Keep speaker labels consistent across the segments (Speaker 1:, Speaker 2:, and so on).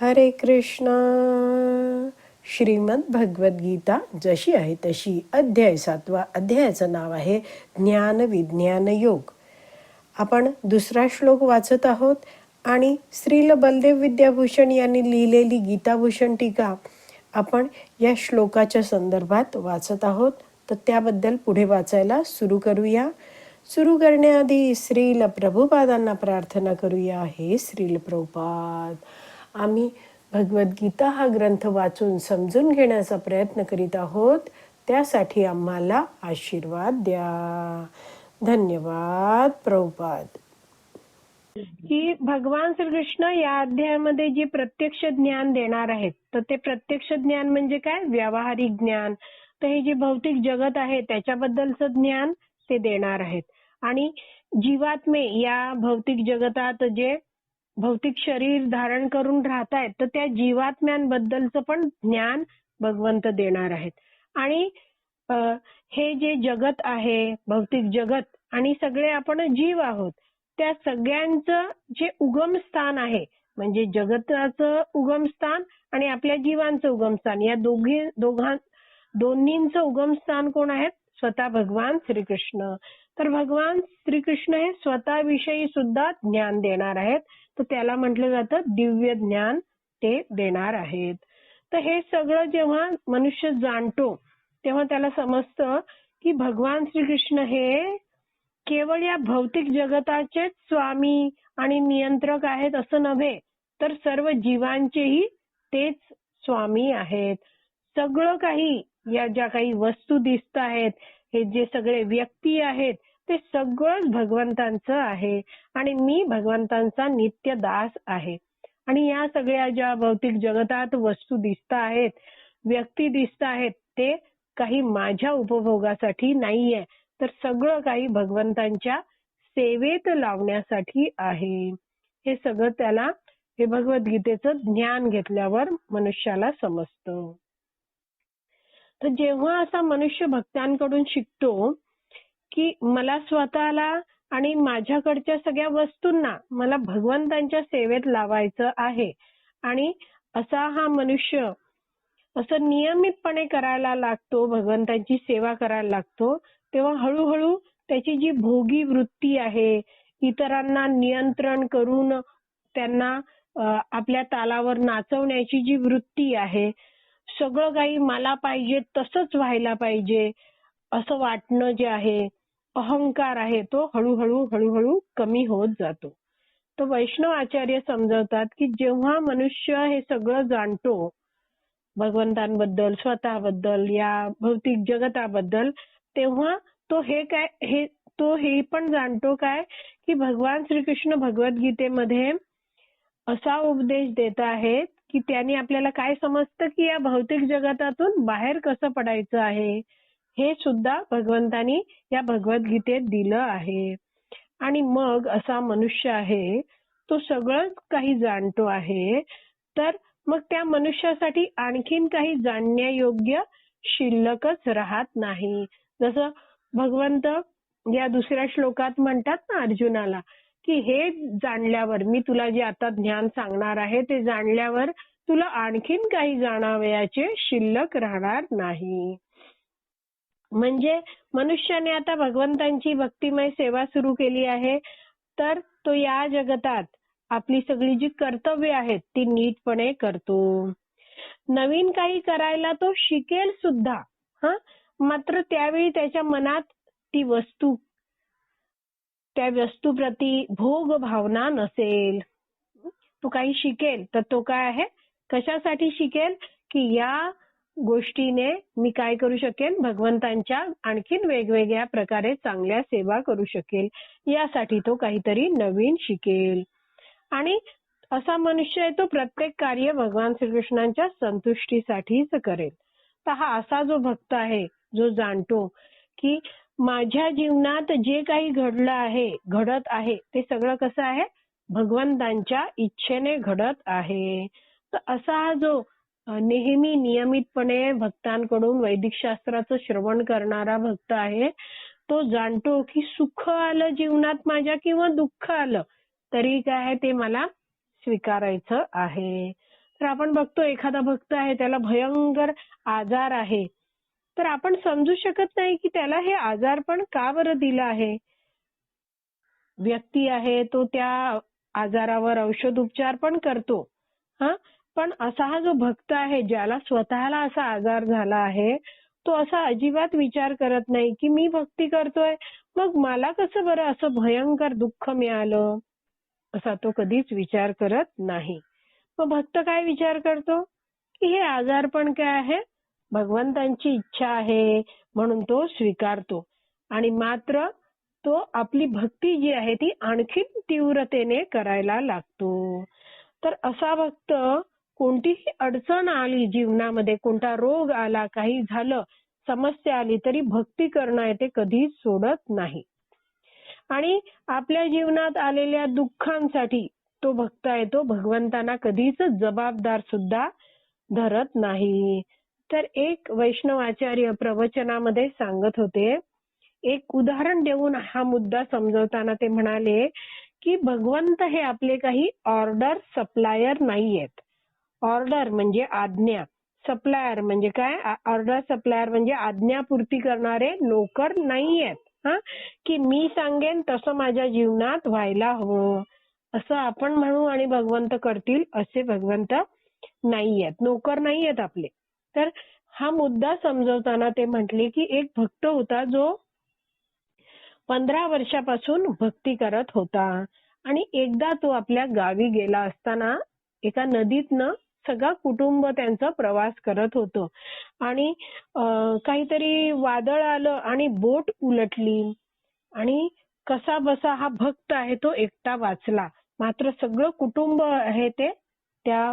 Speaker 1: हरे कृष्ण. श्रीमद भगवद्गीता जशी आहे तशी अध्याय सातवा अध्यायाचं नाव आहे ज्ञान विज्ञान योग. आपण दुसरा श्लोक वाचत आहोत आणि श्रील बलदेव विद्याभूषण यांनी लिहिलेली गीताभूषण टीका आपण या श्लोकाच्या संदर्भात वाचत आहोत. तर त्याबद्दल पुढे वाचायला सुरू करूया. सुरू करण्याआधी श्रील प्रभुपादांना प्रार्थना करूया. हे श्रील प्रभुपाद आम्ही भगवद्गीता हा ग्रंथ वाचून समजून घेण्याचा प्रयत्न करीत आहोत. त्यासाठी आम्हाला आशीर्वाद द्या. धन्यवाद प्रभुपाद.
Speaker 2: की भगवान श्रीकृष्ण या अध्यायामध्ये जे प्रत्यक्ष ज्ञान देणार आहेत तर ते प्रत्यक्ष ज्ञान म्हणजे काय? व्यावहारिक ज्ञान. तर हे जे भौतिक जगत आहे त्याच्याबद्दलचं ज्ञान ते देणार आहेत. आणि जीवात्मे या भौतिक जगतात जे भौतिक शरीर धारण करून राहत आहेत तर त्या जीवात्म्यांबद्दलचं पण ज्ञान भगवंत देणार आहेत. आणि हे जे जगत आहे भौतिक जगत आणि सगळे आपण जीव आहोत त्या सगळ्यांचं जे उगम स्थान आहे म्हणजे जगताचं उगम स्थान आणि आपल्या जीवांचं उगम स्थान या दोघी दोघां दोन्हींचं उगम स्थान कोण आहेत? स्वतः भगवान श्रीकृष्ण. तर भगवान श्रीकृष्ण हे स्वतःविषयी सुद्धा ज्ञान देणार आहेत. तर त्याला म्हटलं जातं दिव्य ज्ञान ते देणार आहेत. तर हे सगळं जेव्हा मनुष्य जाणतो तेव्हा त्याला समजतं की भगवान श्रीकृष्ण हे केवळ या भौतिक जगताचेच स्वामी आणि नियंत्रक आहेत असं नव्हे तर सर्व जीवांचेही तेच स्वामी आहेत. सगळं काही या ज्या काही वस्तू दिसत आहेत हे जे सगळे व्यक्ती आहेत ते सगळंच भगवंतांचं आहे आणि मी भगवंतांचा नित्य दास आहे. आणि या सगळ्या ज्या भौतिक जगतात वस्तू दिसत आहेत व्यक्ती दिसत आहेत ते काही माझ्या उपभोगासाठी नाहीये. तर सगळं काही भगवंतांच्या सेवेत लावण्यासाठी आहे. हे सगळं त्याला हे भगवद्गीतेचं ज्ञान घेतल्यावर मनुष्याला समजतं. तर जेव्हा असा मनुष्य भक्तांकडून शिकतो की मला स्वतःला आणि माझ्याकडच्या सगळ्या वस्तूंना मला भगवंतांच्या सेवेत लावायचं आहे. आणि असा हा मनुष्य असं नियमितपणे करायला लागतो भगवंतांची सेवा करायला लागतो तेव्हा हळूहळू त्याची जी भोगी वृत्ती आहे इतरांना नियंत्रण करून त्यांना आपल्या तालावर नाचवण्याची जी वृत्ती आहे सगळं काही मला पाहिजे तसंच व्हायला पाहिजे असं वाटणं जे आहे अहंकार आहे तो हळूहळू हळूहळू कमी होत जातो. तर वैष्णव आचार्य समजवतात की जेव्हा मनुष्य हे सगळं जाणतो भगवंतांबद्दल स्वतःबद्दल या भौतिक जगताबद्दल तेव्हा तो हे काय हे तो हे पण जाणतो काय की भगवान श्रीकृष्ण भगवद्गीतेमध्ये असा उपदेश देत आहेत की त्यांनी आपल्याला काय समजतं की या भौतिक जगतातून बाहेर कसं पडायचं आहे? हे सुद्धा भगवंतानी या भगवद्गीतेत दिलं आहे. आणि मग असा मनुष्य आहे तो सगळंच काही जाणतो आहे तर मग त्या मनुष्यासाठी आणखीन काही जाणण्यायोग्य शिल्लकच राहत नाही. जसं भगवंत या दुसऱ्या श्लोकात म्हणतात ना अर्जुनाला की हे जाणल्यावर मी तुला जे आता ज्ञान सांगणार आहे ते जाणल्यावर तुला आणखीन काही जाणावयाचे शिल्लक राहणार नाही. म्हणजे मनुष्याने आता भगवंतांची भक्तिमय सेवा सुरू केली आहे तर तो या जगतात आपली सगळी जी कर्तव्य आहेत ती नीटपणे करतो. नवीन काही करायला तो शिकेल सुद्धा हा? मात्र त्यावेळी त्याच्या मनात ती वस्तू त्या वस्तूप्रती भोग भावना नसेल. तो काही शिकेल तर तो काय आहे? कशासाठी शिकेल? की या गोष्टीने मी काय करू शकेन? भगवंतांच्या आणखीन वेगवेगळ्या प्रकारे चांगल्या सेवा करू शकेल. यासाठी तो काहीतरी नवीन शिकेल. आणि असा मनुष्य आहे तो प्रत्येक कार्य भगवान श्रीकृष्णांच्या संतुष्टीसाठीच करेल. तर हा असा जो भक्त आहे जो जाणतो की माझ्या जीवनात जे काही घडलं आहे घडत आहे ते सगळं कसं आहे? भगवंतांच्या इच्छेने घडत आहे. तर असा हा जो नेहमी नियमितपणे भक्तांकडून वैदिक शास्त्राचं श्रवण करणारा भक्त आहे. तो जाणतो की सुख आलं जीवनात माझ्या किंवा दुःख आलं तरी काय आहे ते मला स्वीकारायचं आहे. तर आपण बघतो एखादा भक्त आहे त्याला भयंकर आजार आहे. तर आपण समजू शकत नाही की त्याला हे आजार पण का बरं दिलं आहे? व्यक्ती आहे तो त्या आजारावर औषध उपचार पण करतो. हा? पण असा हा जो भक्त आहे ज्याला स्वतःला असा आजार झाला आहे तो असा अजिबात विचार करत नाही की मी भक्ती करतोय मग मला कसं बरं असं भयंकर दुःख मिळालं? असा तो कधीच विचार करत नाही. मग भक्त काय विचार करतो? की हे आजार पण काय आहे? भगवंतांची इच्छा आहे म्हणून तो स्वीकारतो. आणि मात्र तो आपली भक्ती जी आहे ती आणखीन तीव्रतेने करायला लागतो. तर असा भक्त कोणतीही अडचण आली जीवनामध्ये कोणता रोग आला काही झालं समस्या आली तरी भक्ती करणं ते कधीच सोडत नाही. आणि आपल्या जीवनात आलेल्या दुःखांसाठी तो भक्त आहे तो भगवंतांना कधीच जबाबदार सुद्धा धरत नाही. तर एक वैष्णवाचार्य प्रवचनामध्ये सांगत होते एक उदाहरण देऊन हा मुद्दा समजवताना ते म्हणाले की भगवंत हे आपले काही ऑर्डर सप्लायर नाहीयेत. ऑर्डर म्हणजे आज्ञा. सप्लायर म्हणजे काय? ऑर्डर सप्लायर म्हणजे आज्ञापूर्ती करणारे नोकर नाहीयेत. हा? की मी सांगेन तसं माझ्या जीवनात व्हायला हवं. असं आपण म्हणू आणि भगवंत करतील असे भगवंत नाहीयेत. नोकर नाहीयेत आपले. तर हा मुद्दा समजवताना ते म्हटले की एक भक्त होता जो पंधरा वर्षापासून भक्ती करत होता. आणि एकदा तो आपल्या गावी गेला असताना एका नदीतनं सगळं कुटुंब त्यांचा प्रवास करत होतं. आणि काहीतरी वादळ आलं आणि बोट उलटली. आणि कसा बसा हा भक्त आहे तो एकटा वाचला. मात्र सगळं कुटुंब आहे ते त्या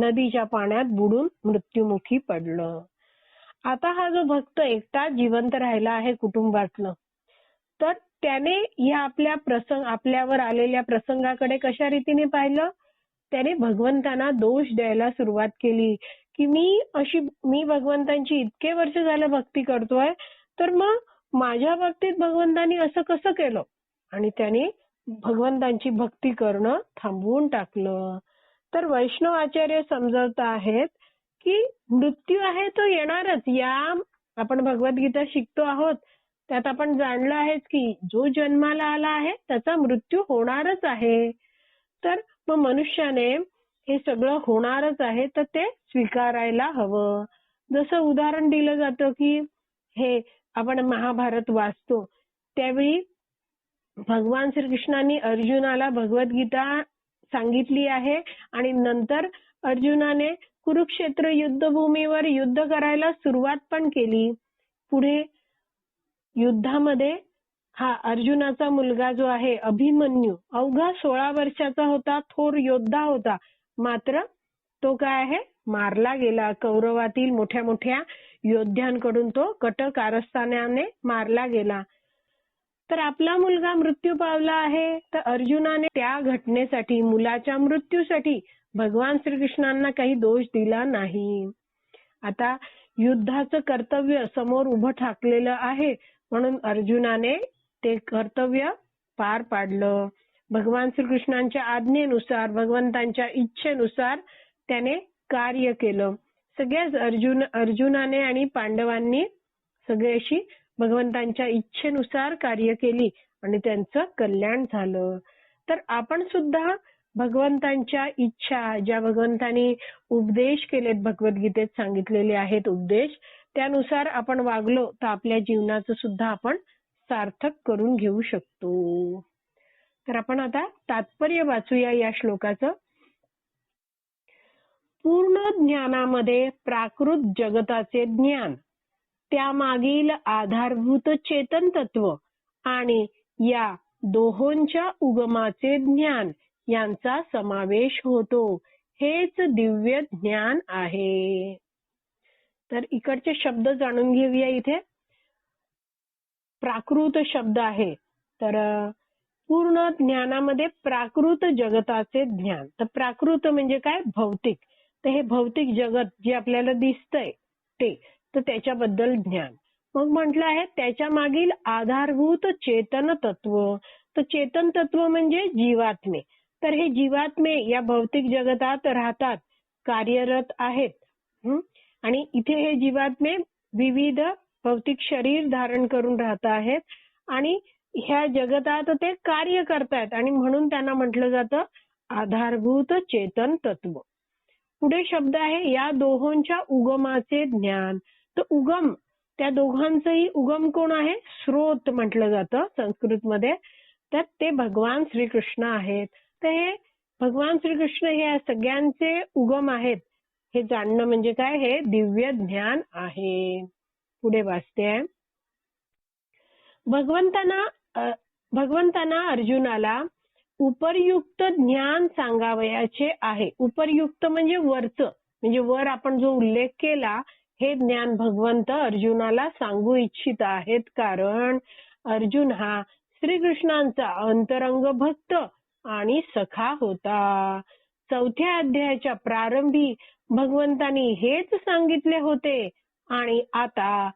Speaker 2: नदीच्या पाण्यात बुडून मृत्युमुखी पडलं. आता हा जो भक्त एकटा जिवंत राहिला आहे कुटुंबातलं तर त्याने या आपल्या प्रसंग आपल्यावर आलेल्या प्रसंगाकडे कशा रीतीने पाहिलं? त्याने भगवंतांना दोष द्यायला सुरुवात केली की मी अशी मी भगवंतांची इतके वर्ष झालं भक्ती करतोय तर मग माझ्या बाबतीत भगवंतांनी असं कसं केलं? आणि त्याने भगवंतांची भक्ती करणं थांबवून टाकलं. तर वैष्णव आचार्य समजवत आहेत की मृत्यू आहे तो येणारच. या आपण भगवद्गीता शिकतो आहोत. त्यात आपण जाणलं आहेच की जो जन्माला आला आहे त्याचा मृत्यू होणारच आहे. तर मग मनुष्याने हे सगळं होणारच आहे तर ते स्वीकारायला हवं. जसं उदाहरण दिलं जातं की हे आपण महाभारत वाचतो त्यावेळी भगवान श्रीकृष्णांनी अर्जुनाला भगवद्गीता सांगितली आहे आणि नंतर अर्जुनाने कुरुक्षेत्र युद्धभूमीवर युद्ध करायला सुरुवात पण केली. पुढे युद्धामध्ये हा अर्जुनाचा मुलगा जो आहे अभिमन्यू अवघा सोळा वर्षाचा होता थोर योद्धा होता. मात्र तो काय आहे? मारला गेला. कौरवातील मोठ्या मोठ्या योद्ध्यांकडून तो कटक कारस्थानाने मारला गेला. तर आपला मुलगा मृत्यू पावला आहे. तर अर्जुनाने त्या घटनेसाठी मुलाच्या मृत्यूसाठी भगवान श्रीकृष्णांना काही दोष दिला नाही. आता युद्धाचं कर्तव्य समोर उभं ठाकलेलं आहे. म्हणून अर्जुनाने ते कर्तव्य पार पाडलं. भगवान श्रीकृष्णांच्या आज्ञेनुसार भगवंतांच्या इच्छेनुसार त्याने कार्य केलं. सगळ्याच अर्जुन अर्जुनाने आणि पांडवांनी सगळ्याशी भगवंतांच्या इच्छेनुसार कार्य केली आणि त्यांचं कल्याण झालं. तर आपण सुद्धा भगवंतांच्या इच्छा ज्या भगवंतांनी उपदेश केलेत भगवद्गीतेत सांगितलेले आहेत उपदेश त्यानुसार आपण वागलो तर आपल्या जीवनाचं सुद्धा आपण सार्थक करून घेऊ शकतो. तर आपण आता तात्पर्य वाचूया या श्लोकाचं. पूर्ण ज्ञानामध्ये प्राकृत जगताचे ज्ञान त्यामागील आधारभूत चेतन तत्व आणि या दोहोंच्या उगमाचे ज्ञान यांचा समावेश होतो. हेच दिव्य ज्ञान आहे. तर इकडचे शब्द जाणून घेऊया इथे. प्राकृत शब्द आहे. तर पूर्ण ज्ञानामध्ये प्राकृत जगताचे ज्ञान. तर प्राकृत म्हणजे काय? भौतिक. तर हे भौतिक जगत जे आपल्याला दिसतंय ते तर त्याच्याबद्दल ज्ञान. मग म्हटलं आहे त्याच्या मागील आधारभूत चेतन तत्व. तर चेतन तत्व म्हणजे जीवात्मे. तर हे जीवात्मे या भौतिक जगतात राहतात कार्यरत आहेत. आणि इथे हे जीवात्मे विविध भौतिक शरीर धारण करून राहत आहेत. आणि ह्या जगतात ते कार्य करतायत. आणि म्हणून त्यांना म्हटलं जातं आधारभूत चेतन तत्व. पुढे शब्द आहे या दोहोंच्या उगमाचे ज्ञान. तर उगम त्या दोघांचंही उगम कोण आहे? स्रोत म्हटलं जातं संस्कृतमध्ये. तर ते भगवान श्रीकृष्ण आहेत. तर हे भगवान श्रीकृष्ण हे सगळ्यांचे उगम आहेत. हे जाणणं म्हणजे काय? हे दिव्य ज्ञान आहे. पुढे वाचते. भगवंतांना भगवंतांना अर्जुनाला उपरयुक्त ज्ञान सांगावयाचे आहे. उपरयुक्त म्हणजे वरचं. म्हणजे वर आपण जो उल्लेख केला हे ज्ञान भगवंत अर्जुनाला सांगू इच्छित आहेत. कारण अर्जुन हा श्रीकृष्णांचा अंतरंग भक्त आणि सखा होता. चौथ्या अध्यायाच्या प्रारंभी भगवंतांनी हेच सांगितले होते. आणि आता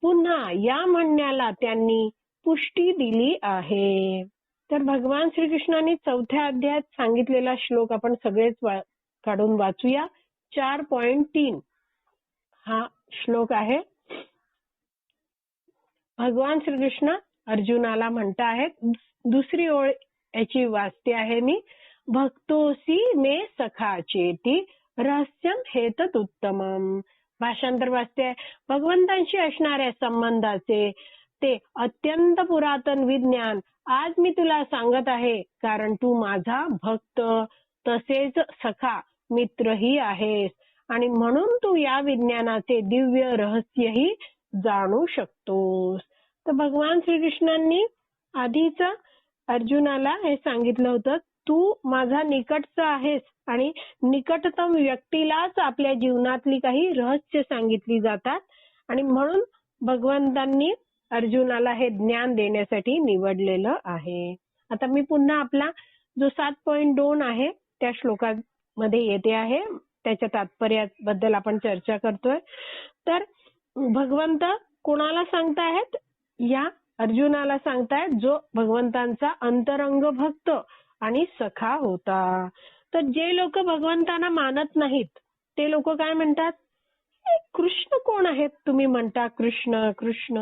Speaker 2: पुन्हा या म्हणण्याला त्यांनी पुष्टी दिली आहे. तर भगवान श्रीकृष्णाने चौथ्या अध्यायात सांगितलेला श्लोक आपण सगळेच काढून वाचूया. चार पॉइंट तीन. हा श्लोक आहे. भगवान श्रीकृष्ण अर्जुनाला म्हणता आहेत दुसरी ओळ याची वाचते आहे मी. भक्तोसी मे सखाचेती रहस्यम हेतत उत्तमम भाषांतर वाचते. भगवंतांशी असणाऱ्या संबंधाचे ते अत्यंत पुरातन विज्ञान आज मी तुला सांगत आहे. कारण तू माझा भक्त. तसेच सखा मित्रही आहेस. आणि म्हणून तू या विज्ञानाचे दिव्य रहस्यही जाणू शकतोस. तर भगवान श्रीकृष्णांनी आधीच अर्जुनाला हे सांगितलं होतं तू माझा निकटचा आहेस आणि निकटतम व्यक्तीलाच आपल्या जीवनातली काही रहस्य सांगितली जातात. आणि म्हणून भगवंतांनी अर्जुनाला हे ज्ञान देण्यासाठी निवडलेलं आहे. आता मी पुन्हा आपला जो सात पॉइंट दोन आहे त्या श्लोकामध्ये येते आहे. त्याच्या तात्पर्याबद्दल आपण चर्चा करतोय. तर भगवंत कोणाला सांगतायत या अर्जुनाला सांगतायत जो भगवंतांचा अंतरंग भक्त आणि सखा होता. तर जे लोक भगवंतांना मानत नाहीत ते लोक काय म्हणतात? "हे कृष्ण कोण आहेत? तुम्ही म्हणता कृष्ण कृष्ण.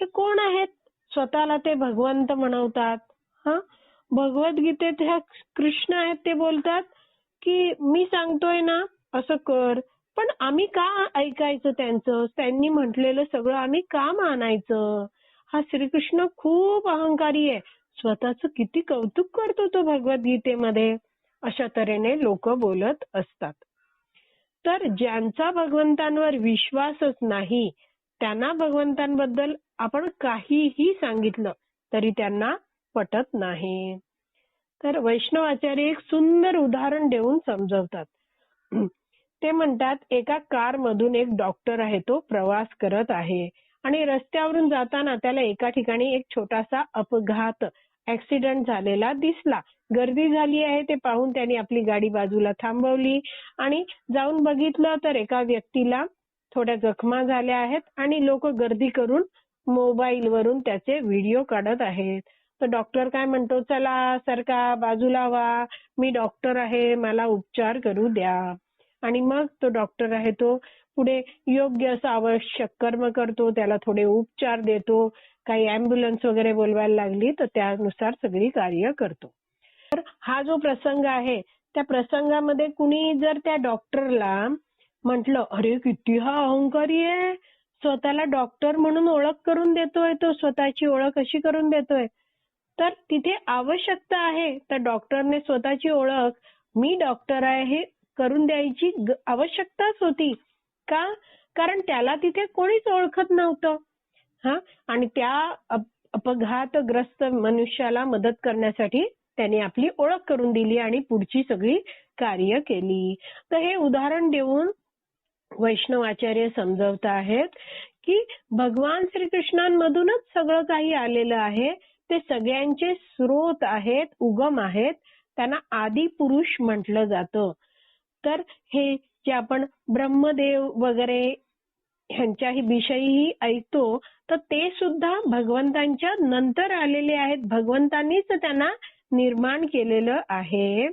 Speaker 2: हे कोण आहेत? स्वतःला ते भगवंत म्हणवतात. हा? भगवद्गीतेत ह्या कृष्ण आहेत ते बोलतात की मी सांगतोय ना असं कर. पण आम्ही का ऐकायचं त्यांचं? त्यांनी म्हटलेलं सगळं आम्ही का मानायचं? हा श्रीकृष्ण खूप अहंकारी आहे. स्वतःच किती कौतुक करतो तो भगवद्गीतेमध्ये? अशा तऱ्हेने लोक बोलत असतात. तर ज्यांचा भगवंतांवर विश्वासच नाही त्यांना भगवंतांबद्दल आपण काहीही सांगितलं तरी त्यांना पटत नाही. तर वैष्णव आचार्य एक सुंदर उदाहरण देऊन समजवतात. ते म्हणतात एका कार मधून एक डॉक्टर आहे तो प्रवास करत आहे आणि रस्त्यावरून जाताना त्याला एका ठिकाणी एक छोटासा अपघात ऍक्सिडेंट झालेला दिसला. गर्दी झाली आहे ते पाहून त्याने आपली गाडी बाजूला थांबवली आणि जाऊन बघितलं तर एका व्यक्तीला थोड्या जखमा झाल्या आहेत आणि लोक गर्दी करून मोबाईल वरून त्याचे व्हिडिओ काढत आहेत. तर डॉक्टर काय म्हणतो चला सरका बाजूला व्हा मी डॉक्टर आहे मला उपचार करू द्या. आणि मग तो डॉक्टर आहे तो पुढे योग्य असं आवश्यक कर्म करतो त्याला थोडे उपचार देतो. काही अँब्युलन्स वगैरे बोलवायला लागली तर त्यानुसार सगळी कार्य करतो. तर हा जो प्रसंग आहे त्या प्रसंगामध्ये कुणी जर त्या डॉक्टरला म्हटलं अरे किती हा अहंकारी आहे. स्वतःला डॉक्टर म्हणून ओळख करून देतोय तो स्वतःची ओळख अशी करून देतोय? तर तिथे आवश्यकता आहे तर डॉक्टरने स्वतःची ओळख मी डॉक्टर आहे हे करून द्यायची आवश्यकताच होती. का? कारण त्याला तिथे कोणीच ओळखत नव्हतं. हा? आणि त्या अपघातग्रस्त मनुष्याला मदत करण्यासाठी त्याने आपली ओळख करून दिली आणि पुढची सगळी कार्य केली. तर हे उदाहरण देऊन वैष्णवाचार्य समजवत आहेत की भगवान श्रीकृष्णांमधूनच सगळं काही आलेलं आहे. ते सगळ्यांचे स्रोत आहेत उगम आहेत. त्यांना आदी पुरुष म्हटलं जातं. तर हे जे आपण ब्रह्मदेव वगैरे ह्यांच्याही विषयीही ऐकतो तर ते सुद्धा भगवंतांच्या नंतर आलेले आहेत. भगवंतांनीच त्यांना निर्माण केलेलं आहे.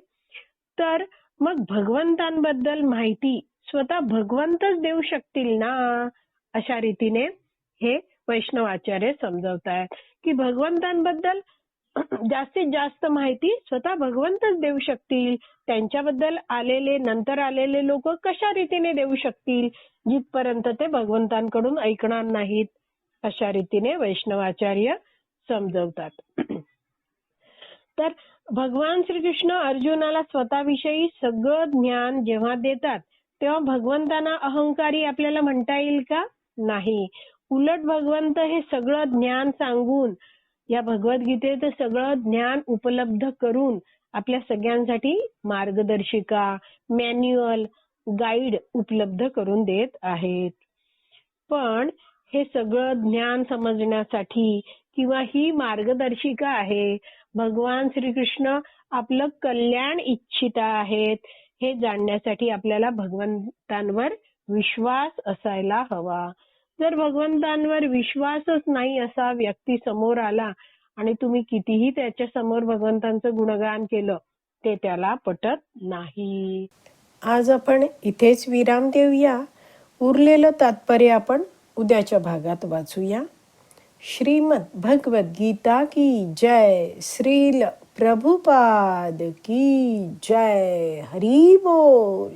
Speaker 2: तर मग भगवंतांबद्दल माहिती स्वतः भगवंतच देऊ शकतील ना? अशा रीतीने हे वैष्णवाचार्य समजवतायत. की भगवंतांबद्दल जास्तीत जास्त माहिती स्वतः भगवंतच देऊ शकतील. त्यांच्याबद्दल आलेले नंतर आलेले लोक कशा रीतीने देऊ शकतील? जिथपर्यंत ते भगवंतांकडून ऐकणार नाहीत अशा रीतीने वैष्णवाचार्य समजवतात. तर भगवान श्रीकृष्ण अर्जुनाला स्वतःविषयी सगळं ज्ञान जेव्हा देतात तेव्हा भगवंतांना अहंकारी आपल्याला म्हणता येईल का? नाही. उलट भगवंत हे सगळं ज्ञान सांगून या भगवद्गीतेचं सगळं ज्ञान उपलब्ध करून आपल्या सगळ्यांसाठी मार्गदर्शिका मॅन्युअल गाईड उपलब्ध करून देत आहेत. पण हे सगळं ज्ञान समजण्यासाठी किंवा ही मार्गदर्शिका आहे भगवान श्रीकृष्ण आपलं कल्याण इच्छित आहेत हे जाणण्यासाठी आपल्याला भगवंतांवर विश्वास असायला हवा. जर भगवंतांवर विश्वासच नाही असा व्यक्ती समोर आला आणि तुम्ही कितीही त्याच्यासमोर भगवंतांचं गुणगान केलं ते त्याला पटत नाही.
Speaker 1: आज आपण इथेच विराम देऊया. उरलेलं तात्पर्य आपण उद्याच्या भागात वाचूया. श्रीमद भगवद्गीता की जय श्रील प्रभुपाद की जय हरी बोल.